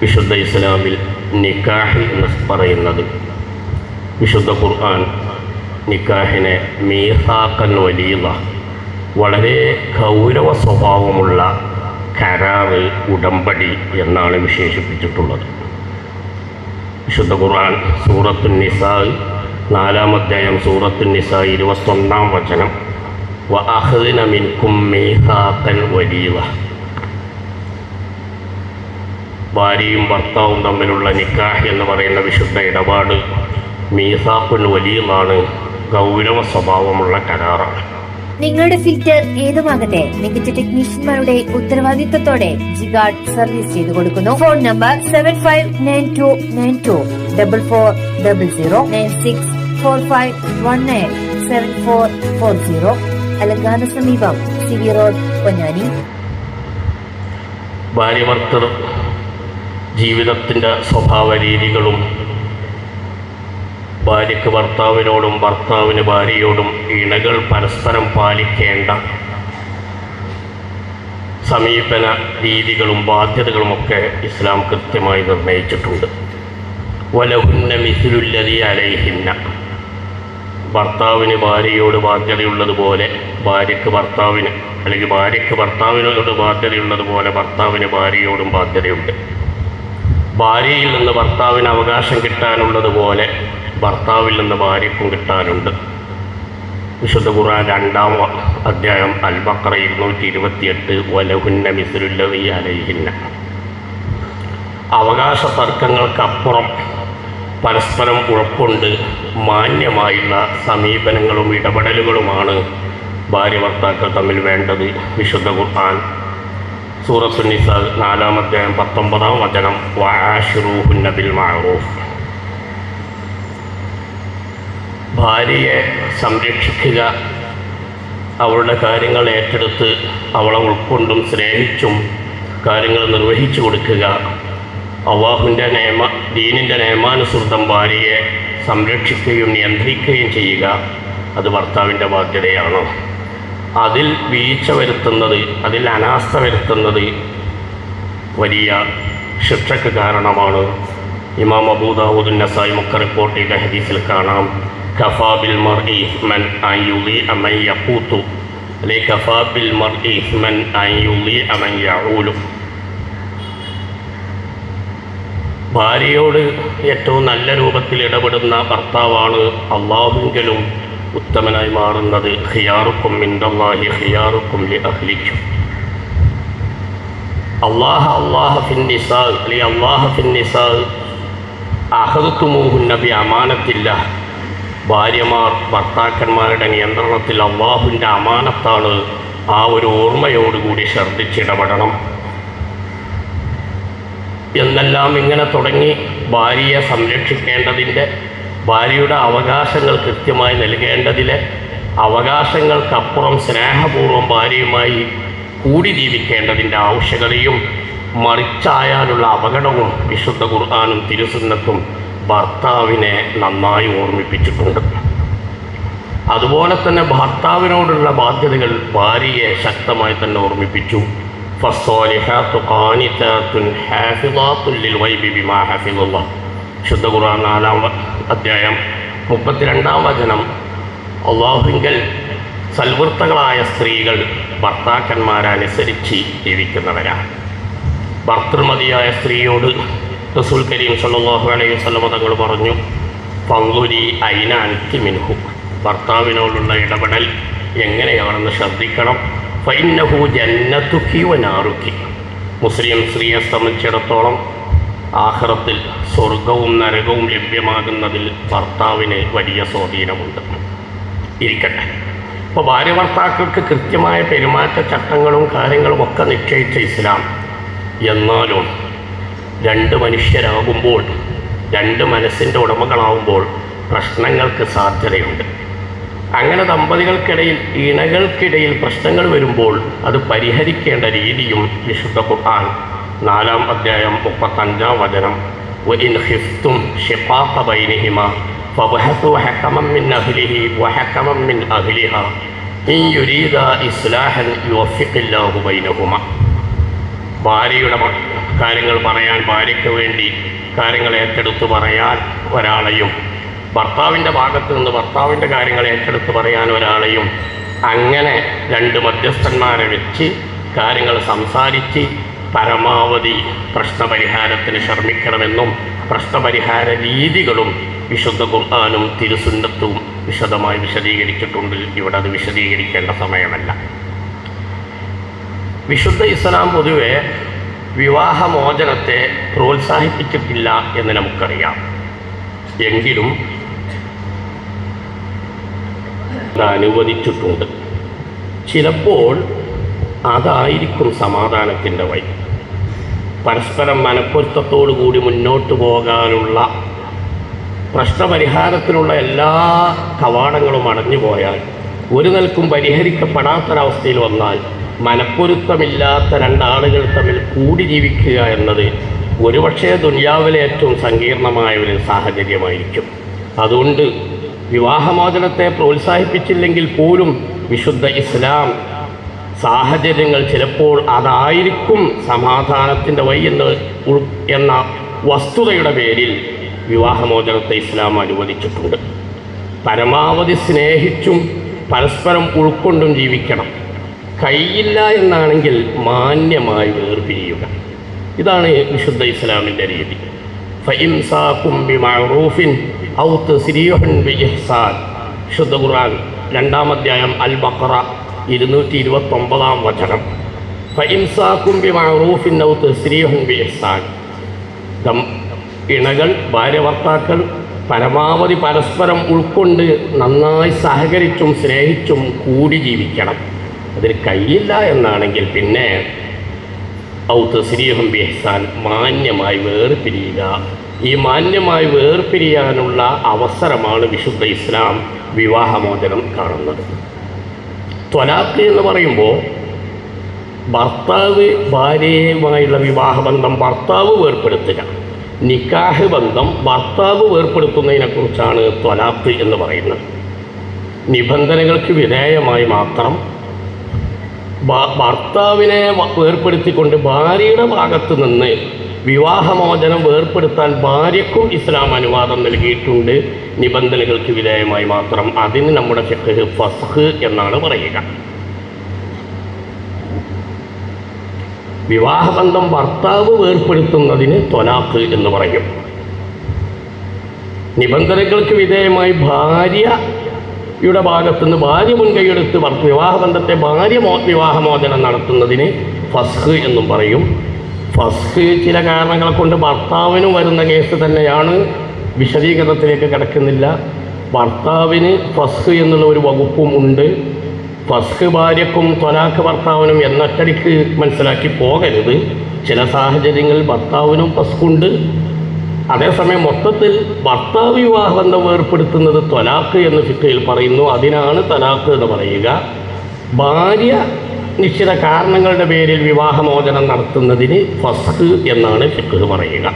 വിശുദ്ധ ഇസ്ലാമിൽ നിക്കാഹ് എന്ന് പറയുന്നത്. വിശുദ്ധ ഖുർആൻ നിക്കാഹിനെ മീഹാക്കൻ വലിയ വളരെ ഗൗരവ സ്വഭാവമുള്ള കരാറ് ഉടമ്പടി എന്നാണ് വിശേഷിപ്പിച്ചിട്ടുള്ളത്. വിശുദ്ധ ഖുർആൻ സൂറത്തു നിസാ നാലാം അധ്യായം സൂറത്തു നിസാ ഇരുപത്തൊന്നാം വചനം. വ അഹ്ദിന മിൻകും മീസാക്കൻ വലിയ ഭാര്യയും ഭർത്താവും തമ്മിലുള്ള നിക്കാഹ് എന്ന് പറയുന്ന വിശുദ്ധ ഇടപാട് മീസാപ്പുൻ വലിയതാണ് ഗൗരവ സ്വഭാവമുള്ള കരാറാണ്. നിങ്ങളുടെ ഫിൽറ്റർ ഏതുമാകട്ടെ മികച്ച ടെക്നീഷ്യന്മാരുടെ ഉത്തരവാദിത്തത്തോടെ ജിഗാർഡ് സർവീസ് ചെയ്തു കൊടുക്കുന്നു. Phone number seven five nine two nine two double four double zero nine six four five one nine seven four four zero അലങ്കാന സമീപം സി വി റോഡ് പൊന്നാനി. ഭാര്യ ഭർത്തൃ ജീവിതത്തിന്റെ സ്വഭാവ രീതികളും ഭാര്യയ്ക്ക് ഭർത്താവിനോടും ഭർത്താവിന് ഭാര്യയോടും ഇണകൾ പരസ്പരം പാലിക്കേണ്ട സമീപന രീതികളും ബാധ്യതകളുമൊക്കെ ഇസ്ലാം കൃത്യമായി നിർണയിച്ചിട്ടുണ്ട്. വലഹുന്ന മിസിലുല്ലതി അലൈഹിന്ന. ഭർത്താവിന് ഭാര്യയോട് ബാധ്യതയുള്ളതുപോലെ ഭാര്യയ്ക്ക് ഭർത്താവിന് അല്ലെങ്കിൽ ഭാര്യയ്ക്ക് ഭർത്താവിനോട് ബാധ്യതയുള്ളതുപോലെ ഭർത്താവിന് ഭാര്യയോടും ബാധ്യതയുണ്ട്. ഭാര്യയിൽ നിന്ന് ഭർത്താവിന് അവകാശം കിട്ടാനുള്ളതുപോലെ ഭർത്താവിൽ നിന്ന് ഭാര്യയ്ക്കും കിട്ടാനുണ്ട്. വിശുദ്ധ ഖുർആൻ രണ്ടാം അധ്യായം അൽബക്ര ഇരുന്നൂറ്റി ഇരുപത്തിയെട്ട് വലഹുന്ന മിസുലുല്ലവി അലഹിന്ന. അവകാശ തർക്കങ്ങൾക്കപ്പുറം പരസ്പരം ഉറപ്പുണ്ട് മാന്യമായുള്ള സമീപനങ്ങളും ഇടപെടലുകളുമാണ് ഭാര്യ ഭർത്താക്കൾ തമ്മിൽ വേണ്ടത്. വിശുദ്ധ ഖുർആൻ സൂറത്തുനിസ നാലാം അധ്യായം പത്തൊമ്പതാം വചനം വാഷുറൂഹുന്ന മാറൂഫ് ഭാര്യയെ സംരക്ഷിക്കുക അവളുടെ കാര്യങ്ങൾ ഏറ്റെടുത്ത് അവളെ ഉൾക്കൊണ്ടും സ്നേഹിച്ചും കാര്യങ്ങൾ നിർവഹിച്ചു കൊടുക്കുക. അള്ളാഹുവിന്റെ നിയമ ദീനിന്റെ നിയമാനുസൃതം ഭാര്യയെ സംരക്ഷിക്കുകയും നിയന്ത്രിക്കുകയും ചെയ്യുക. അത് ഭർത്താവിന്റെ ബാധ്യതയാണ്. അതിൽ വീഴ്ച വരുത്തുന്നത് അതിൽ അനാസ്ഥ വരുത്തുന്നത് വലിയ ശിക്ഷയ്ക്ക് കാരണമാണ്. ഇമാം അബൂദാവൂദുൻ നസായി മുക്ക റിപ്പോർട്ട് ചെയ്ത ഹദീസിൽ കാണാം. ഖഫാബിൽ മർ ഇഹ്മൻ അയുലി അമൻ യഖൂത്തു അല്ലെ ഖഫാബിൽ മർ ഇഹ്മൻ അയുലി അമൻ യഊലു. ഭാര്യയോട് ഏറ്റവും നല്ല രൂപത്തിൽ ഇടപെടുന്ന ഭർത്താവാണ് അള്ളാഹുങ്കലും ഉത്തമനായി മാറുന്നത് ഹിയാറുക്കും മിന്തല്ലാഹി ഖിയാറുക്കും ലി അഹ്ലിക്കും. അള്ളാഹ അള്ളാഹഫിൻ നിസാ അല്ലെ അള്ളാഹ ഫിൻ നിസാ അഹദത്തുമൂഹുന്ന ബി അമാനത്തില്ല. ഭാര്യമാർ ഭർത്താക്കന്മാരുടെ നിയന്ത്രണത്തിൽ അള്ളാഹുവിന്റെ അമാനത്താണ് ആ ഒരു ഓർമ്മയോടുകൂടി ശ്രദ്ധിച്ചിടപെടണം എന്നെല്ലാം ഇങ്ങനെ തുടങ്ങി ഭാര്യയെ സംരക്ഷിക്കേണ്ടതിന്റെ ഭാര്യയുടെ അവകാശങ്ങൾ കൃത്യമായി നൽകേണ്ടതിലെ അവകാശങ്ങൾക്കപ്പുറം സ്നേഹപൂർവം ഭാര്യയുമായി കൂടി ജീവിക്കേണ്ടതിന്റെ ആവശ്യകതയും മറിച്ചായാലുള്ള അപകടവും വിശുദ്ധ ഖുർആാനും തിരുസുന്നത്തും ഭർത്താവിനെ നന്നായി ഓർമ്മിപ്പിച്ചിട്ടുണ്ട്. അതുപോലെ തന്നെ ഭർത്താവിനോടുള്ള ബാധ്യതകൾ ഭാര്യയെ ശക്തമായി തന്നെ ഓർമ്മിപ്പിച്ചു. ഫസ്സോലിഹാത്തു ഹാഫിദാത്തുല്ലിൽ വൈബി ബിമാ ഹാഫിദുള്ള ശുദ്ധ ഖുർആൻ നാലാം അധ്യായം മുപ്പത്തിരണ്ടാം വചനം. അള്ളാഹുവിങ്കൽ സൽവൃത്തകളായ സ്ത്രീകൾ ഭർത്താക്കന്മാരനുസരിച്ച് ജീവിക്കുന്നവരാണ്. ഭർത്തൃമതിയായ സ്ത്രീയോട് റസൂൽ കരീം സല്ലാഹു അലൈഹി വസല്ലമ തങ്ങൾ പറഞ്ഞു പങ്കുരി അയിനാനിക്ക് മിൻഹു. ഭർത്താവിനോടുള്ള ഇടപെടൽ എങ്ങനെയാണെന്ന് ശ്രദ്ധിക്കണം. ഫൈനഹു ജന്നത്തുക്കി വനാറുക്കി. മുസ്ലിം സ്ത്രീയെ സംബന്ധിച്ചിടത്തോളം ആഹ്റത്തിൽ സ്വർഗവും നരകവും ലഭ്യമാകുന്നതിൽ ഭർത്താവിന് വലിയ സ്വാധീനമുണ്ട്. ഇരിക്കട്ടെ. അപ്പോൾ ഭാര്യ ഭർത്താക്കൾക്ക് കൃത്യമായ പെരുമാറ്റ ചട്ടങ്ങളും കാര്യങ്ങളും ഒക്കെ നിശ്ചയിച്ച ഇസ്ലാം. എന്നാലും രണ്ട് മനുഷ്യരാകുമ്പോൾ രണ്ട് മനസ്സിന്റെ ഉടമകളാവുമ്പോൾ പ്രശ്നങ്ങൾക്ക് സാധ്യതയുണ്ട്. അങ്ങനെ ദമ്പതികൾക്കിടയിൽ ഇണകൾക്കിടയിൽ പ്രശ്നങ്ങൾ വരുമ്പോൾ അത് പരിഹരിക്കേണ്ട രീതിയും വിശുദ്ധ ഖുർആൻ നാലാം അധ്യായം മുപ്പത്തഞ്ചാം വചനം وإن خفتم شقاق بينهما فابحثوا حكما من أهله وحكما من أهلها إن يريدا إصلاحا يوفق الله بينهما ഭാര്യയുടെ ഭ- കാര്യങ്ങൾ പറയാൻ ഭാര്യയ്ക്ക് വേണ്ടി കാര്യങ്ങൾ ഏറ്റെടുത്ത് പറയാൻ ഒരാളെയും ഭർത്താവിൻ്റെ ഭാഗത്ത് നിന്ന് ഭർത്താവിൻ്റെ കാര്യങ്ങൾ ഏറ്റെടുത്ത് പറയാൻ ഒരാളെയും അങ്ങനെ രണ്ട് മധ്യസ്ഥന്മാരെ വെച്ച് കാര്യങ്ങൾ സംസാരിച്ച് പരമാവധി പ്രശ്നപരിഹാരത്തിന് ശ്രമിക്കണമെന്നും പ്രശ്നപരിഹാര രീതികളും വിശുദ്ധ ഖുർആാനും തിരുസുന്നത്തും വിശദമായി വിശദീകരിച്ചിട്ടുണ്ട്. ഇവിടെ അത് വിശദീകരിക്കേണ്ട സമയമല്ല. വിശുദ്ധ ഇസ്ലാം പൊതുവെ വിവാഹമോചനത്തെ പ്രോത്സാഹിപ്പിച്ചിട്ടില്ല എന്ന് നമുക്കറിയാം. എങ്കിലും അനുവദിച്ചിട്ടുണ്ട്. ചിലപ്പോൾ അതായിരിക്കും സമാധാനത്തിന്റെ വഴി. പരസ്പരം മനപ്പൊരുത്തത്തോടു കൂടി മുന്നോട്ട് പോകാനുള്ള പ്രശ്നപരിഹാരത്തിനുള്ള എല്ലാ കവാടങ്ങളും അടഞ്ഞു പോയാൽ ഒരു നിലക്കും പരിഹരിക്കപ്പെടാത്തൊരവസ്ഥയിൽ വന്നാൽ മനപ്പൊരുത്തമില്ലാത്ത രണ്ടാളുകൾ തമ്മിൽ കൂടി ജീവിക്കുക എന്നത് ഒരുപക്ഷേ ദുനിയാവിലെ ഏറ്റവും സങ്കീർണമായ ഒരു സാഹചര്യമായിരിക്കും. അതുകൊണ്ട് വിവാഹമോചനത്തെ പ്രോത്സാഹിപ്പിച്ചില്ലെങ്കിൽ പോലും വിശുദ്ധ ഇസ്ലാം സാഹചര്യങ്ങൾ ചിലപ്പോൾ അതായിരിക്കും സമാധാനത്തിന്റെ വഴി എന്ന് എന്ന വസ്തുതയുടെ പേരിൽ വിവാഹമോചനത്തെ ഇസ്ലാം അനുവദിച്ചിട്ടുണ്ട്. പരമാവധി സ്നേഹിച്ചും പരസ്പരം ഉൾക്കൊണ്ടും ജീവിക്കണം. കയ്യില്ല എന്നാണെങ്കിൽ മാന്യമായി വേർപിരിയുക. ഇതാണ് വിശുദ്ധ ഇസ്ലാമിന്റെ രീതി. വിശുദ്ധ ഖുർആൻ രണ്ടാം അധ്യായം അൽ ബഖറ ഇരുന്നൂറ്റി ഇരുപത്തൊമ്പതാം വചനം. ഫൈൻസാക്കുംബി ബിമഅറൂഫിൻ ഔ തസ്രീഹുൻ ബിഇഹ്സാൻ. ദം ഇണകൾ ഭാര്യ ഭർത്താക്കൾ പരമാവധി പരസ്പരം ഉൾക്കൊണ്ട് നന്നായി സഹകരിച്ചും സ്നേഹിച്ചും കൂടി ജീവിക്കണം. അതിന് കഴിയില്ല എന്നാണെങ്കിൽ പിന്നെ ഔത്ത് ശ്രീഹം ബിഹ്സാൻ മാന്യമായി വേർപിരിയുക. ഈ മാന്യമായി വേർപിരിയാനുള്ള അവസരമാണ് വിശുദ്ധ ഇസ്ലാം വിവാഹമോചനം കാണുന്നത്. ത്വലാഖ് എന്ന് പറയുമ്പോൾ ഭർത്താവ് ഭാര്യയുമായുള്ള വിവാഹബന്ധം ഭർത്താവ് വേർപ്പെടുത്തുക. നിക്കാഹ് ബന്ധം ഭർത്താവ് വേർപ്പെടുത്തുന്നതിനെക്കുറിച്ചാണ് ത്വലാഖ് എന്ന് പറയുന്നത്. നിബന്ധനകൾക്ക് വിധേയമായി മാത്രം ഭർത്താവിനെ വേർപ്പെടുത്തിക്കൊണ്ട് ഭാര്യയുടെ ഭാഗത്ത് നിന്ന് വിവാഹമോചനം വേർപ്പെടുത്താൻ ഭാര്യക്കും ഇസ്ലാം അനുവാദം നൽകിയിട്ടുണ്ട്. നിബന്ധനകൾക്ക് വിധേയമായി മാത്രം. അതിന് നമ്മുടെ ഫിഖ് ഫസ്ഹ് എന്നാണ് പറയുക. വിവാഹബന്ധം ഭർത്താവ് വേർപ്പെടുത്തുന്നതിന് തൊലാക്ക് എന്ന് പറയും. നിബന്ധനകൾക്ക് വിധേയമായി ഭാര്യയുടെ ഭാഗത്തുനിന്ന് ഭാര്യ മുൻകൈയെടുത്ത് വിവാഹബന്ധത്തെ ഭാര്യ വിവാഹമോചനം നടത്തുന്നതിന് ഫസ്ഹ് എന്നും പറയും. ഫസ്ഹ് ചില കാരണങ്ങളെ കൊണ്ട് ഭർത്താവിന് വരുന്ന കേസ് തന്നെയാണ് വിശദീകരണത്തിലേക്ക് കിടക്കുന്നില്ല. ഭർത്താവിന് ഫസ്ക് എന്നുള്ള ഒരു വകുപ്പും ഉണ്ട്. ഫസ്ക് ഭാര്യക്കും തൊലാക്ക് ഭർത്താവിനും എന്നൊറ്റടിക്ക് മനസ്സിലാക്കി പോകരുത്. ചില സാഹചര്യങ്ങളിൽ ഭർത്താവിനും ഫസ്കുണ്ട് അതേസമയം മൊത്തത്തിൽ ഭർത്താവ് വിവാഹബന്ധം ഏർപ്പെടുത്തുന്നത് തൊലാക്ക് എന്ന് ഫിക്കയിൽ പറയുന്നു. അതിനാണ് തലാക്ക് എന്ന് പറയുക. ഭാര്യ നിശ്ചിത കാരണങ്ങളുടെ പേരിൽ വിവാഹമോചനം നടത്തുന്നതിന് ഫസ്ഖ് എന്നാണ് ഫിക്ക് പറയുക.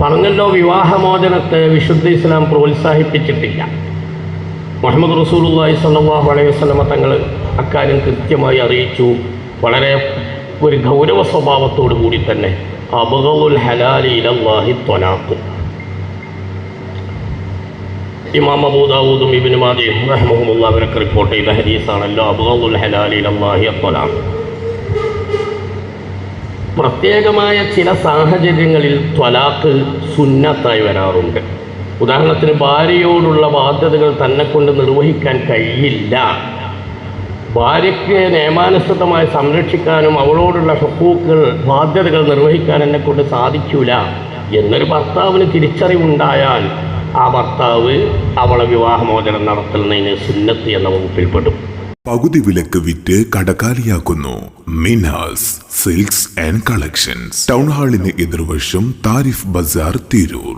പറഞ്ഞല്ലോ വിവാഹമോചനത്തെ വിശുദ്ധ ഇസ്ലാം പ്രോത്സാഹിപ്പിച്ചിട്ടില്ല. മുഹമ്മദ് റസൂലുള്ളാഹി സ്വല്ലല്ലാഹു അലൈഹി വസല്ലമ തങ്ങൾ അക്കാര്യം കൃത്യമായി അറിയിച്ചു. വളരെ ഒരു ഗൗരവ സ്വഭാവത്തോടു കൂടി തന്നെ അബുദുൽ ഹലാലി ഇലല്ലാഹി ത്വലാഖ്. ഇമാം അബൂദാവൂദും ഇബ്നു മാദിയും റഹ്മഹുമുള്ള അവരൊക്കെ റിപ്പോർട്ട് ചെയ്ത ഹദീസാണല്ലോ അബുഗുൽ ഹലാലിൽ പ്രത്യേകമായ ചില സാഹചര്യങ്ങളിൽ ത്വലാക്ക് സുന്നത്തായി വരാറുണ്ട്. ഉദാഹരണത്തിന് ഭാര്യയോടുള്ള ബാധ്യതകൾ തന്നെ കൊണ്ട് നിർവഹിക്കാൻ കഴിയില്ല. ഭാര്യയ്ക്ക് നിയമാനുസൃതമായി സംരക്ഷിക്കാനും അവളോടുള്ള ഹക്കൂക്കുകൾ ബാധ്യതകൾ നിർവഹിക്കാൻ എന്നെ കൊണ്ട് സാധിക്കൂല. എന്നൊരു ഭർത്താവിന് തിരിച്ചറിവുണ്ടായാൽ ആ ഭർത്താവ് അവളെ വിവാഹമോചനം നടത്തുന്നതിന് സുന്നത്ത് എന്ന വകുപ്പിൽപ്പെടും. പകുതി വിലക്ക് വിറ്റ് കടക്കാലിയാക്കുന്നു. Minas silks and collections. Town ഹാളിന് എതിർവശം താരിഫ് ബസാർ തിരൂർ.